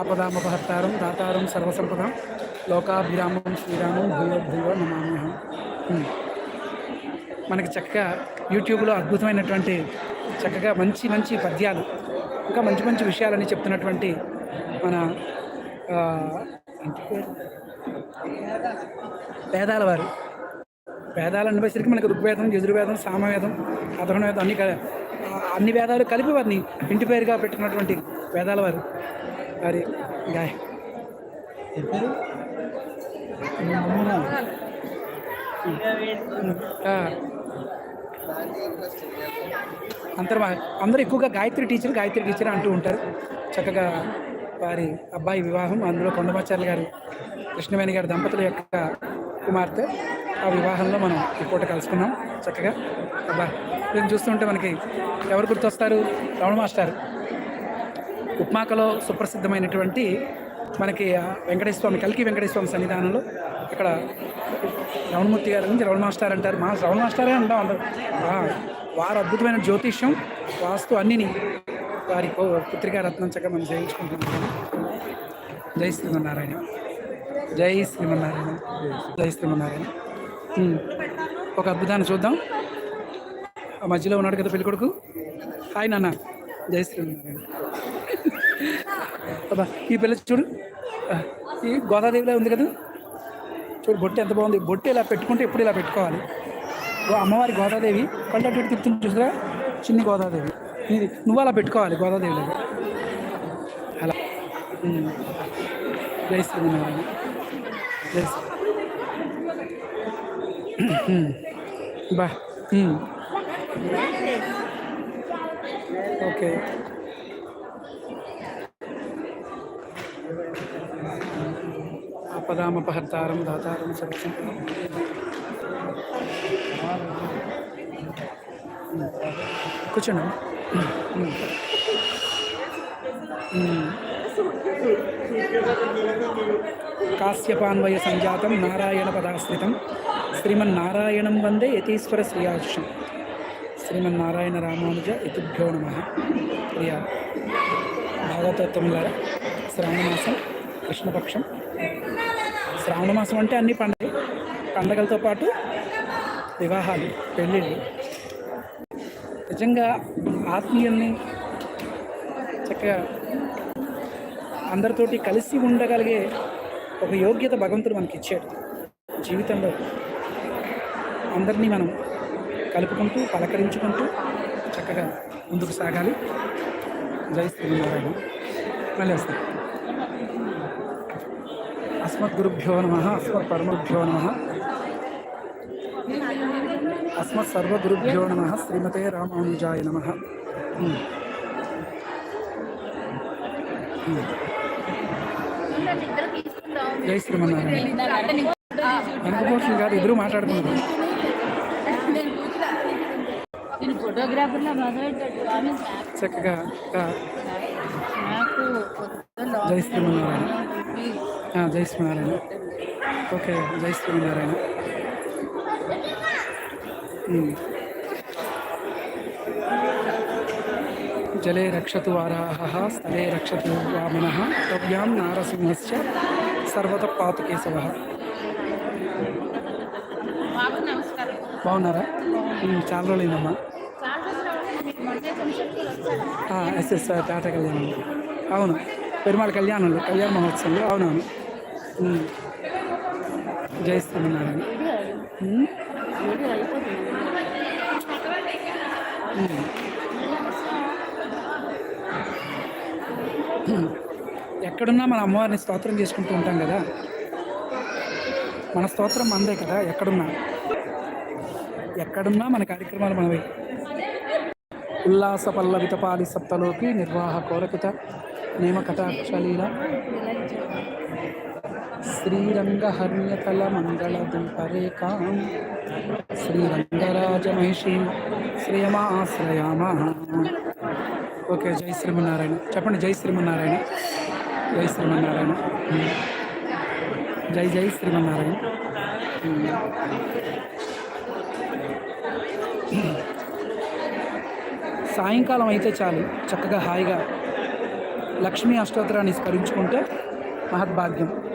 ఆపదామపహర్తారం దాతారం సర్వసంపదం లోకాభిరామం శ్రీరామం భూయో భూయో నమామ్యహం. మనకి చక్కగా యూట్యూబ్లో అద్భుతమైనటువంటి చక్కగా మంచి మంచి పద్యాలు ఇంకా మంచి మంచి విషయాలని చెప్తున్నటువంటి మన పేదాల వారు. వేదాలు అనేసరికి మనకు ఋగ్వేదం యజుర్వేదం సామవేదం అధర్ణ వేదం అన్ని అన్ని వేదాలు కలిపి వారిని ఇంటి పేరుగా పెట్టుకున్నటువంటి వేదాల వారు. వారి గాయ. అందరూ అందరూ ఎక్కువగా గాయత్రి టీచర్ గాయత్రి టీచర్ అంటూ ఉంటారు. చక్కగా వారి అబ్బాయి వివాహం అందులో కొండమాచార్య గారు కృష్ణవేణి గారి దంపతుల యొక్క కుమార్తె ఆ వివాహంలో మనం ఈ పూట కలుసుకున్నాం. చక్కగా అబ్బా దీన్ని చూస్తుంటే మనకి ఎవరు గుర్తొస్తారు? రమణ మాస్టర్. ఉప్మాకలో సుప్రసిద్ధమైనటువంటి మనకి ఆ వెంకటేశ్వర స్వామి కల్కి వెంకటేశ్వర స్వామి సన్నిధానంలో ఇక్కడ రమణమూర్తి గారి నుంచి రమణ మాస్టర్ అంటారు. మా రమణ మాస్టరే అంటాం అందరు. వారు అద్భుతమైన జ్యోతిష్యం వాస్తు అన్నిని వారి పుత్రికా రత్నం చక్కగా మనం చేయించుకుంటున్నాం జై శ్రీమన్నారాయణ. జై శ్రీమన్నారాయణ. జై శ్రీమన్నారాయణ. ఒక అద్భుతాన్ని చూద్దాం. ఆ మధ్యలో ఉన్నాడు కదా పెళ్ళికొడుకు. హాయ్ నాన్న. జై శ్రీమన్నారాయణ. అబ్బా ఈ పిల్ల చూడు. ఈ గోదాదేవిలా ఉంది కదా. చూడు బొట్టు ఎంత బాగుంది. బొట్టు ఇలా పెట్టుకుంటే ఎప్పుడు ఇలా పెట్టుకోవాలి. అమ్మవారి గోదాదేవి కళ్ళు అటు తిప్పుతుంది చూసారా? చిన్ని గోదాదేవి. ఇది నువ్వు అలా పెట్టుకోవాలి గోదాదేవి లాగా అలా జై శ్రీమన్నారాయణ జై బా. ఓకే. ఆపదామపహర్తారం దాతారం సర్వం కూర్చోండి కాశ్యపాన్వయ సంజాతం నారాయణ పదాశ్రితం శ్రీమన్నారాయణం వందే యతీశ్వర శ్రీయాజుషం శ్రీమన్నారాయణ రామానుజ ఇతుభ్యో నమ ప్రియ భాగవతోత్తములారా శ్రావణమాసం కృష్ణపక్షం శ్రావణమాసం అంటే అన్ని పండుగ పండగలతో పాటు వివాహాలు పెళ్ళిళ్ళు. నిజంగా ఆత్మీయుల్ని చక్కగా అందరితోటి కలిసి ఉండగలిగే ఒక యోగ్యత భగవంతుడు మనకి ఇచ్చాడు జీవితంలో అందరినీ మనం కలుపుకుంటూ పలకరించుకుంటూ చక్కగా ముందుకు సాగాలి. జై శ్రీనారాయణ మళ్ళీ వస్తాను అస్మద్గురుభ్యో నమ అస్మత్ పరమభ్యో నమ. అస్మత్ సర్వగురుభ్యో నమ శ్రీమతే రామానుజాయ నమ. జై శ్రీమన్నారాయణ. వెనకపోతుంది కాదు. మొదలెట్టాడు ఆమె చక్కగా జై శ్రీమన్నారాయణ. జై శ్రీమన్నారాయణ ఓకే జై శ్రీమన్నారాయణ ఉమ్. జలే రక్షతు వారాహ స్థలే రక్షతు వామన కవ్యాం నారసింహస్య సర్వత పాతు కేశవ బాబు నమస్కారం బాగున్నారా ఉమ్, చాలా రోజులైందమ్మా చాలా రోజులు అవుతుంది. మీరు మొన్నే ఫంక్షన్కి వచ్చారా ఎస్ఎస్ టాటా కళ్యాణం అవును పెరుమాళ కళ్యాణంలో కళ్యాణ మహోత్సవంలో అవునవును ఉమ్. జై శ్రీమన్నారాయణ ఉమ్. వీడియో అయిపోతుంది ఉమ్. ఎక్కడున్నా మన అమ్మవారిని స్తోత్రం చేసుకుంటూ ఉంటాం కదా మన స్తోత్రం మనదే కదా ఎక్కడున్నా ఎక్కడున్నా మన కార్యక్రమాలు మనవే ఉల్లాస పల్లవిత పాలి సప్తలోకి నిర్వాహ కోరకుత నేమ కటాక్షలీల శ్రీరంగహర్మ్యతల మంగళ శ్రేయమాశ్రయామ. ఓకే జై శ్రీమన్నారాయణ. చెప్పండి జై శ్రీమన్నారాయణ. జై శ్రీమన్నారాయణ. జై జై శ్రీమన్నారాయణ. సాయంకాలం అయితే చాలు. చక్కగా హాయిగా లక్ష్మీ అష్టోత్తరాన్ని స్మరించుకుంటే మహద్భాగ్యం.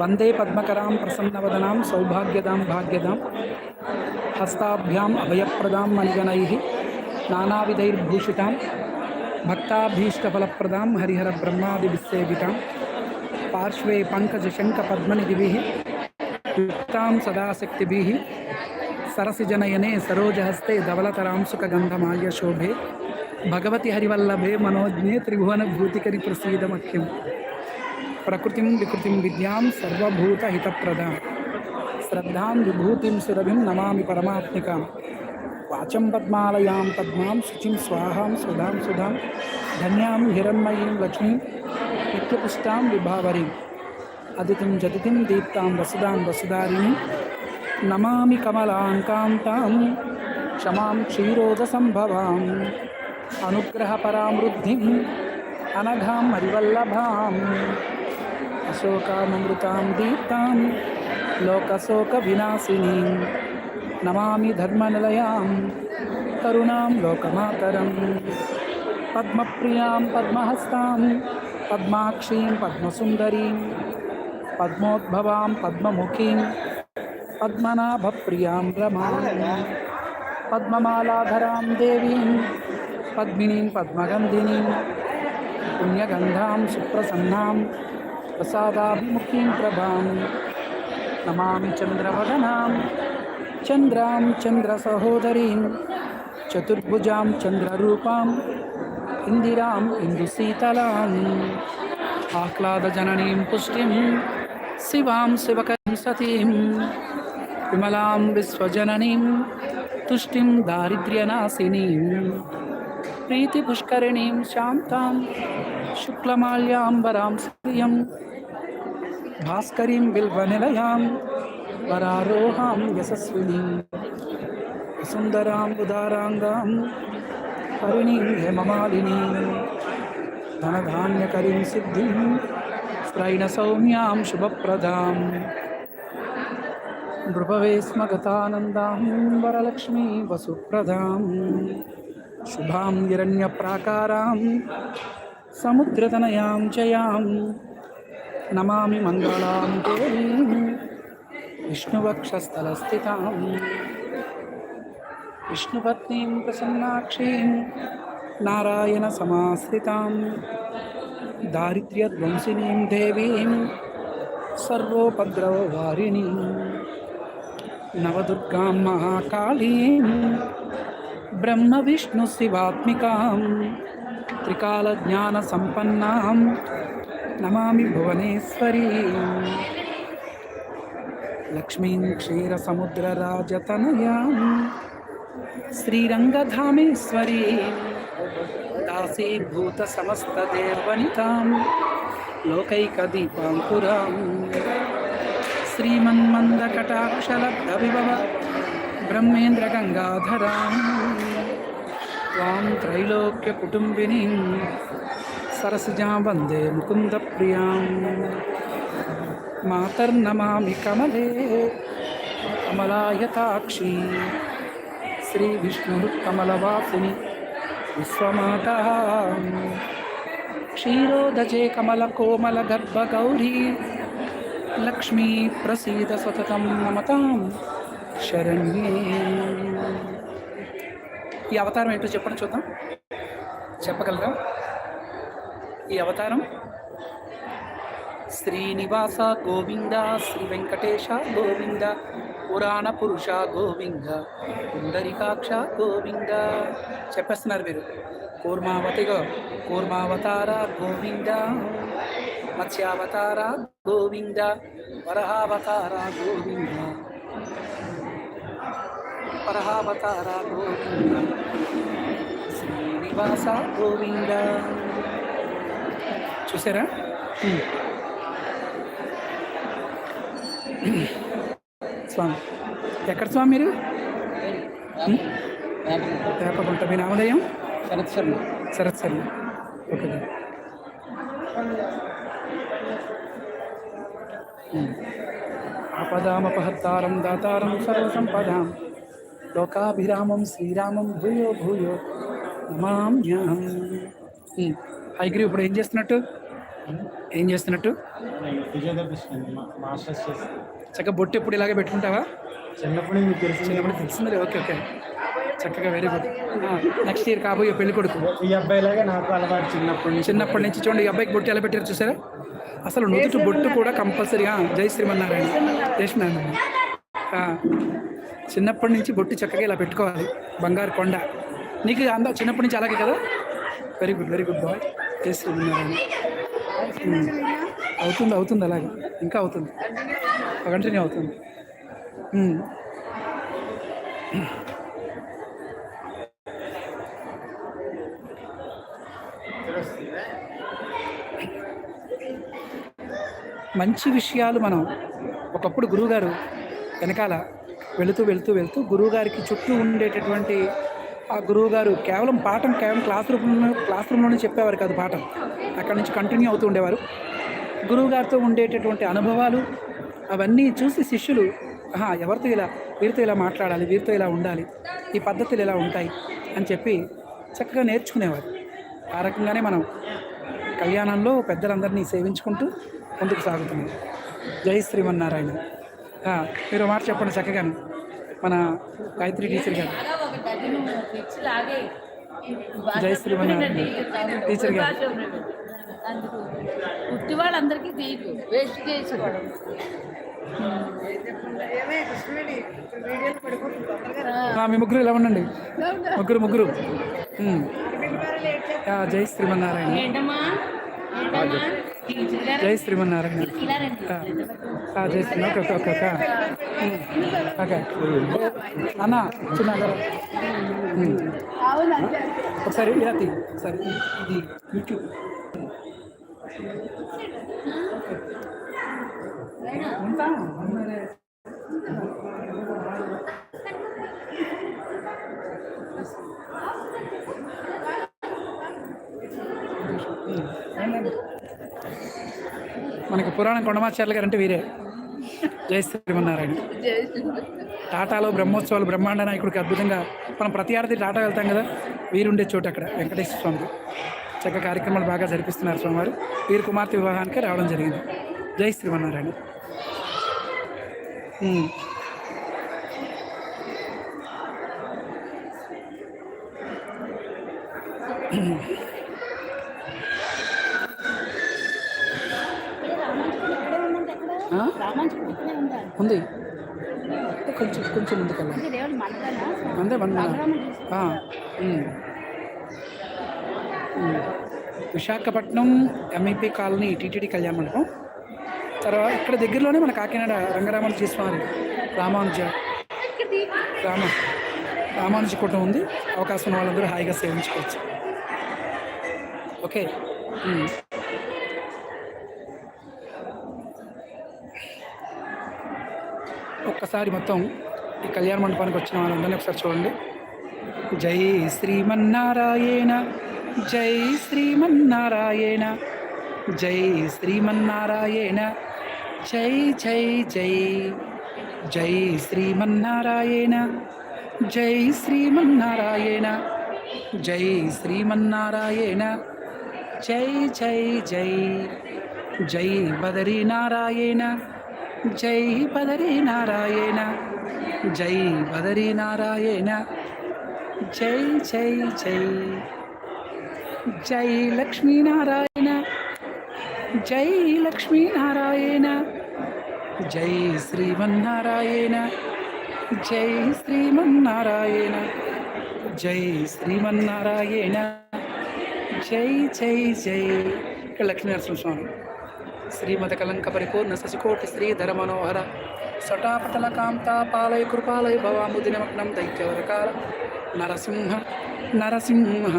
వందే పద్మకరాం ప్రసన్నవదనాం సౌభాగ్యదాం భాగ్యదాం హస్తాభ్యాం అభయప్రదాం మణిగణై నానావిధైర్భూషితాం భక్తాభీష్టఫలప్రదాం హరిహర బ్రహ్మాది విసేవితాం పార్శ్వే పంకజశంక పద్మనిధిభిः యుక్తాం సదాశక్తిభిः సరసిజనయనే సరోజహస్తే ధవలతరాం సుఖగంధమాల్యశోభే భగవతి హరివల్లభే మనోజ్ఞే త్రిభువనభూతికరి ప్రసీదమఖ్యం प्रकृतिं विकृतिं विद्यां सर्वभूतहितप्रदां। श्रद्धा विभूति सुरभि नमा परमात्मिकां वाचं पद्मालयां पद्मा शुचि स्वाहां सुधा सुधा। धन्यां हिरण्मयीं लक्ष्मीं नित्यपुष्टां विभावरीम्। अदितिं जति दीप्ता वसुदां वसुधारिणीं। नमा कमलाङ्कान्तां, क्षमा क्षीरोदसम्भवाम्। अनुग्रहपरा वृद्धि अनघा हरिवल्लभाम्। अशोकामृतां दीप्तां लोकशोकविनाशिनीं, नमामि लोकमातर करुणां लोकमातरं पद्मप्रियाँ पद्महस्तां पद्माक्षीं पद्मसुन्दरीं पद्मोद्भवां पद्ममुखीं पद्मनाभप्रियाँ रमां पद्ममालाधरां देवीं पद्मिनीं पद्मगन्धिनीं पुण्यगन्धां सुप्रसन्नां प्रसादाभिमुखीं प्रभां नमामि चन्द्रवदनां, चन्द्रां चन्द्रसहोदरीं, चतुर्भुजां चन्द्ररूपाम् इन्दिरां इन्दुशीतलाम् आह्लादजननीं पुष्टिं, शिवां शिवकं सतीं, विमलां विश्वजननीं, तुष्टिं दारिद्र्यनाशिनीं, प्रीतिपुष्करिणीं शान्तां, शुक्लमाल्याम्बरां श्रियं भास्करीं बिल्वनिलयां, वरारोहां यशस्विनीं सुन्दराम् उदाराङ्गां करुणीं हेममालिनीं, धनधान्यकरीं सिद्धिं, स्त्रैणसौम्यां शुभप्रदां नृपवे स्म गतानन्दां वरलक्ष्मी वसुप्रदां, शुभां हिरण्यप्राकारां, समुद्रतनयां च నమామి మంగళాం దేవీం. విష్ణువక్షస్థలస్థితాం. విష్ణుపత్నీం ప్రసన్నాక్షీం నారాయణ సమాశ్రితాం. దారిద్ర్యధ్వంసినీం దేవీం సర్వోపద్రవవారిణీం. నవదుర్గాం మహాకాళీం బ్రహ్మ విష్ణు శివాత్మికాం త్రికాలజ్ఞాన సంపన్నాం నమామి భువనేశ్వరి. లక్ష్మీం క్షీరసముద్రరాజతనయాం శ్రీరంగధామేశ్వరీ. దాసీభూత సమస్తదేవనితాం లోకైకదీపాంకురాం శ్రీమన్మందకటాక్షలబ్ధవిభవ బ్రహ్మేంద్రగంగాధరాం బ్రహ్మేంద్ర త్రైలోక్య కుటుంబినీం. సరసిజా వందే ముకుంద ప్రియాం మాతర్నమామి కమలే కమలాయతాక్షి. శ్రీ విష్ణు కమలవాసిని విశ్వమాత. క్షీరోదజే కమల కోమల గర్భ గౌరీ లక్ష్మీ ప్రసీద సతతం మమతాం శరణ్యే. ఈ అవతారం ఏంటో చెప్పండి చూద్దాం. చెప్పగలరా? ఈ అవతారం? శ్రీనివాస గోవింద శ్రీ వెంకటేశ గోవింద పురాణ పురుష గోవింద పుండరికాక్ష గోవింద. చెప్పేస్తున్నారు మీరు. కూర్మావతిగా కూర్మావతార గోవింద మత్స్యావతార గోవింద వరహావతార గోవింద. వరహావతార గోవింద శ్రీనివాస గోవింద. చూసారా. స్వామి. ఎక్కడ స్వామి మీరు? ఉమ్? వేపగుంట మీ నామధేయం? శరత్ శర్మ. శరత్ శర్మ. ఓకే. ఉమ్. ఆపదామపహత్తారం దాతారం సర్వసంపదాం. లోకాభిరామం శ్రీరామం భూయో భూయో నమామ్యహం. ఉమ్. హైగ్రీవ్ ఇప్పుడు ఏం చేస్తున్నట్టు? ఏం చేస్తున్నట్టు? చక్కగా బొట్టు ఎప్పుడు ఇలాగే పెట్టుకుంటావా? చిన్నప్పుడు చిన్నప్పుడు తెలిసింది ఓకే ఓకే. చక్కగా వెరీ గుడ్ నెక్స్ట్ ఇయర్ కాబోయే పెళ్ళి కొడుకు. ఈ అబ్బాయిలాగే నాకు అలవాటు చిన్నప్పటి నుంచి. చిన్నప్పటి నుంచి చూడండి ఈ అబ్బాయికి బొట్టు ఎలా పెట్టారు చూసారా? అసలు నుదుటి బొట్టు కూడా కంపల్సరీగా జై శ్రీమన్నారాయణ. చేసినాను చిన్నప్పటి నుంచి బొట్టు చక్కగా ఇలా పెట్టుకోవాలి. బంగారు కొండ. నీకు అందా చిన్నప్పటి నుంచి అలాగే కదా? Very good very good boy జై శ్రీమన్నారాయణ. అవుతుంది అవుతుంది అలాగే. ఇంకా అవుతుంది. కంటిన్యూ అవుతుంది. మంచి విషయాలు మనం ఒకప్పుడు గురువుగారు వెనకాల వెళుతూ వెళుతూ వెళుతూ గురువుగారికి చుట్టూ ఉండేటటువంటి ఆ గురువుగారు కేవలం పాఠం కేవలం క్లాస్ రూమ్లో క్లాస్ రూమ్లోనే చెప్పేవారు కాదు పాఠం. అక్కడి నుంచి కంటిన్యూ అవుతూ ఉండేవారు. గురువుగారితో ఉండేటటువంటి అనుభవాలు అవన్నీ చూసి శిష్యులు ఎవరితో ఇలా వీరితో ఇలా మాట్లాడాలి వీరితో ఇలా ఉండాలి ఈ పద్ధతులు ఇలా ఉంటాయి అని చెప్పి చక్కగా నేర్చుకునేవారు. ఆ రకంగానే మనం కళ్యాణంలో పెద్దలందరినీ సేవించుకుంటూ ముందుకు సాగుతున్నాం. జై శ్రీమన్నారాయణ. మీరు మాట చెప్పండి చక్కగాను. మన గాయత్రి టీచర్ గారు. జై శ్రీమన్నారాయణ. టీచర్ గారు. అందుకు పుట్టి వాళ్ళందరికీ తీయకు వేస్ట్ చేసుకోవడం. మీ ముగ్గురు ఇలా ఉండండి. ముగ్గురు ముగ్గురు. జై శ్రీమన్నారాయణ. ఏంటమ్మా ఏంటమ్మా టీచర్ గారు జై శ్రీమన్నారాయణ ఇలా రండి ఆ, ఆ, జై Sri okay okay okay okay ఉమ్. ఓకే అన్న చిన్న అక్కడ. ఉమ్. ఒకసారి ఇలా తీ ఒకసారి ఇది యూట్యూబ్ ఉంటా ఉన్నదే. మనకి పురాణం కొండమాచార్యులు గారు అంటే వీరే. జై శ్రీమన్నారాయణ. టాటాలో బ్రహ్మోత్సవాలు బ్రహ్మాండ నాయకుడికి అద్భుతంగా మనం ప్రతి ఏడాది టాటా వెళ్తాం కదా వీరుండే చోటు అక్కడ వెంకటేశ్వర స్వామి చక్క కార్యక్రమాలు బాగా జరిపిస్తున్నారు స్వామివారు. వీరి కుమార్తె వివాహానికి రావడం జరిగింది. జై శ్రీమన్నారాయణ. ఉమ్. ఆ? రామాంచుడు ఇక్కడే ఉందా? కొంచెం కొంచెం మంటనా అంతే. ఉమ్. విశాఖపట్నం ఎంఈపీ కాలనీ టీటీడీ కళ్యాణ మండపం. తర్వాత ఇక్కడ దగ్గరలోనే మన కాకినాడ రంగరామానుజీ స్వామి రామానుజ రామ రామానుజ కూటం ఉంది. అవకాశం ఉన్న వాళ్ళందరూ హాయిగా సేవించుకోవచ్చు. ఓకే. ఒక్కసారి మొత్తం ఈ కళ్యాణ మండపానికి వచ్చిన వాళ్ళందరినీ ఒకసారి చూడండి. జై శ్రీమన్నారాయణ జై శ్రీమన్నారాయణ జై శ్రీమన్నారాయణ జై జై జై జై శ్రీమన్నారాయణ జై శ్రీమన్నారాయణ జై శ్రీమన్నారాయణ జై జై జై జై బదరీనారాయణ జై బదరీనారాయణ జై బదరీనారాయణ జై జై జై. జై లక్ష్మీనారాయణ జై లక్ష్మీనారాయణ జై శ్రీమన్నారాయణ జై శ్రీమన్నారాయణ జై శ్రీమన్నారాయణ జై జై జై. ఇక్కడ లక్ష్మీనరసింహ స్వామి. శ్రీమద కలంక పరిపూర్ణ శశికోటి శ్రీధర మనోహర సటాపతల కాంతాపాలయ కృపాలయ భవాముదినమగ్నం దైత్యవరకాల నరసింహ నరసింహ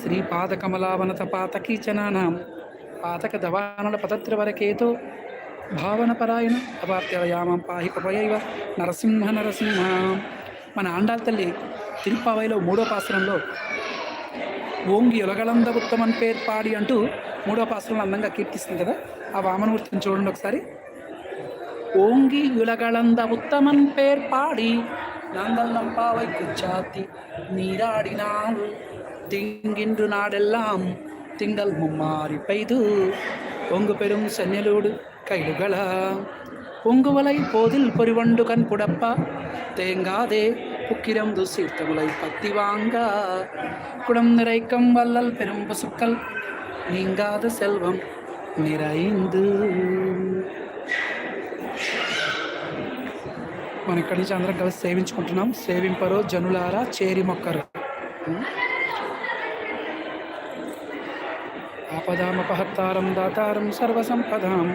శ్రీపాదకమలావనత పాతకీచనానాం పాతక దవానుల పదత్రవరకేతో భావనపరాయణ అపాత్యయామం పాహి కృపయైవ నరసింహ నరసింహ మన ఆండాల్ తల్లి తిరుపావైలో మూడో పాసనంలో ఓంగి ఒలగలంద ఉత్తమన్ పేరు పాడి అంటూ మూడో పాసరంలో అందంగా కీర్తిస్తుంది కదా ఆ వామనమూర్తిని చూడండి ఒకసారి ఓంగి ఉలగళంద ఉత్తమన్ పేర్ పాడి నందల్లం పావై కుచ్చాతి నీరాడినాడు திங்கின்று நாடெல்லாம் திங்கள் மும்மாறி பெய்து பொங்கு பெரும் சென்னலோடு கைடுகளா பொங்குவலை போதில் பொறிவண்டு கண் புடப்பா தேங்காதே புக்கிரம் துசீர்த்தமுலை பத்தி வாங்க குடம் நிறைக்கும் வள்ளல் பெரும் பசுக்கள் நீங்காத செல்வம் நிறைந்து మనం ఇక్కడి నుంచి అందరం కలిసి సేవించుకుంటున్నాం సేవింపరు జనులారా చేరి మొక్కరు ఆపదామపహత్తారం దాతారం సర్వసంపదాం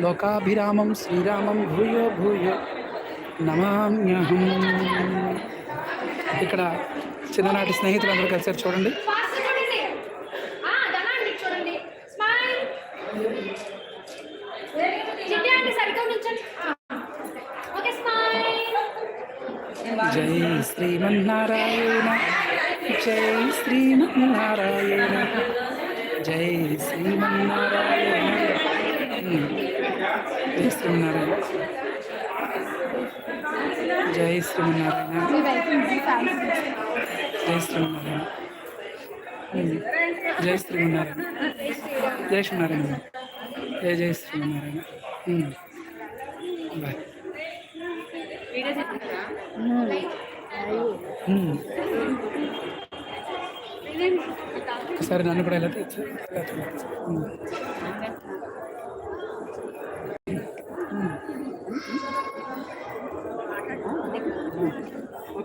లోకాభిరామం శ్రీరామం భూయో భూయో నమామ్యహం. ఇక్కడ చిన్ననాటి స్నేహితులందరూ కలిసారు చూడండి. జై శ్రీమన్నారాయణ జై శ్రీమన్నారాయణ జై శ్రీమన్నారాయణ. జై శ్రీమన్నారాయణ. జై శ్రీమన్నారాయణ జై శ్రీమన్నారాయణ జై శ్రీమన్నారాయణ జై శ్రీమన్నారాయణ జై జై శ్రీమన్నారాయణ బాయ్. ఒకసారి నన్ను కూడా ఎలా తెచ్చు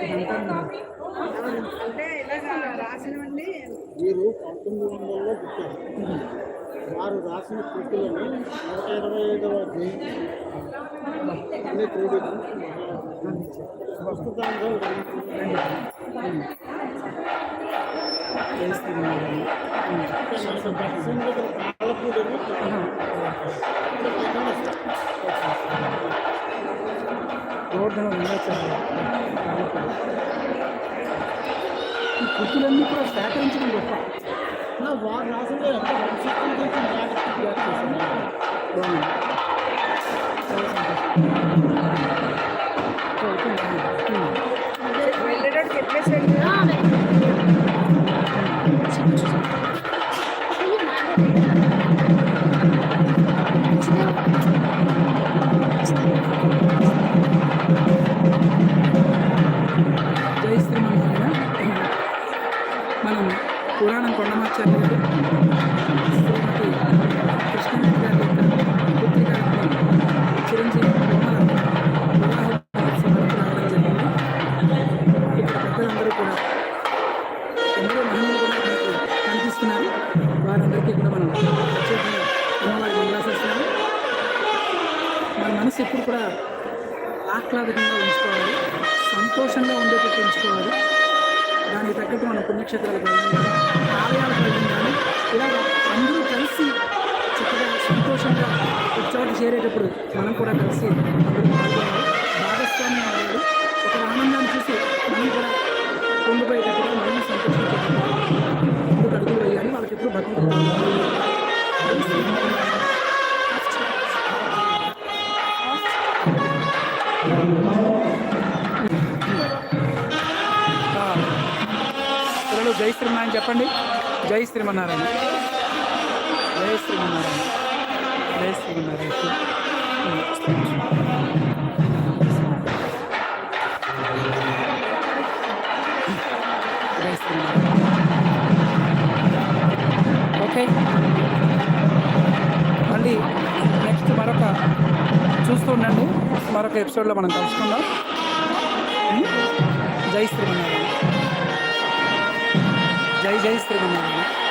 రంగధామం ఇది లైవ్ వీరు పంతొమ్మిది వందలలో పుట్టారు వారు రాసిన కృతులను నూట ఇరవై ఐదవ జయంతి అనే తేదీ చేస్తున్నారు జై శ్రీమన్నారాయణ పాలకూడని గోవర్ధన లింగాచార్య ఈ కృతులన్నీ కూడా సేకరించడం గొప్ప వారు రాసిన ఎంత వంశస్థుల గురించి మనసు ఎప్పుడు కూడా ఆహ్లాదకంగా ఉంచుకోవాలి సంతోషంగా ఉండేటట్టు ఉంచుకోవాలి. దానికి తగ్గట్టు మన పుణ్యక్షేత్రాలు వెళ్ళడం కానీ ఆలయాలకు వెళ్ళడం ఇలాగ అందరూ కలిసి చక్కగా సంతోషంగా ఉత్సవాలు చేరేటప్పుడు మనం కూడా కలిసి భాగస్వామ్యం అవ్వాలి. ఒక ఆనందాన్ని చూసి మనం కూడా పొంగిపోయేటప్పుడు మనం సంతోషించేటట్టుగా ముందుకు అడుగులు వేయాలి. వాళ్ళకి ఎప్పుడు భక్తి చెప్పండి. జై శ్రీమన్నారాయణ. జై శ్రీమన్నారాయణ. జై శ్రీమన్నారాయణ. జై శ్రీమన్నారాయణ. ఓకే. మళ్ళీ నెక్స్ట్ మరొక చూస్తూ ఉండండి. మరొక ఎపిసోడ్లో మనం కలుసుకుందాం. జై శ్రీమన్నారాయణ. జై జై శ్రీమన్నారాయణ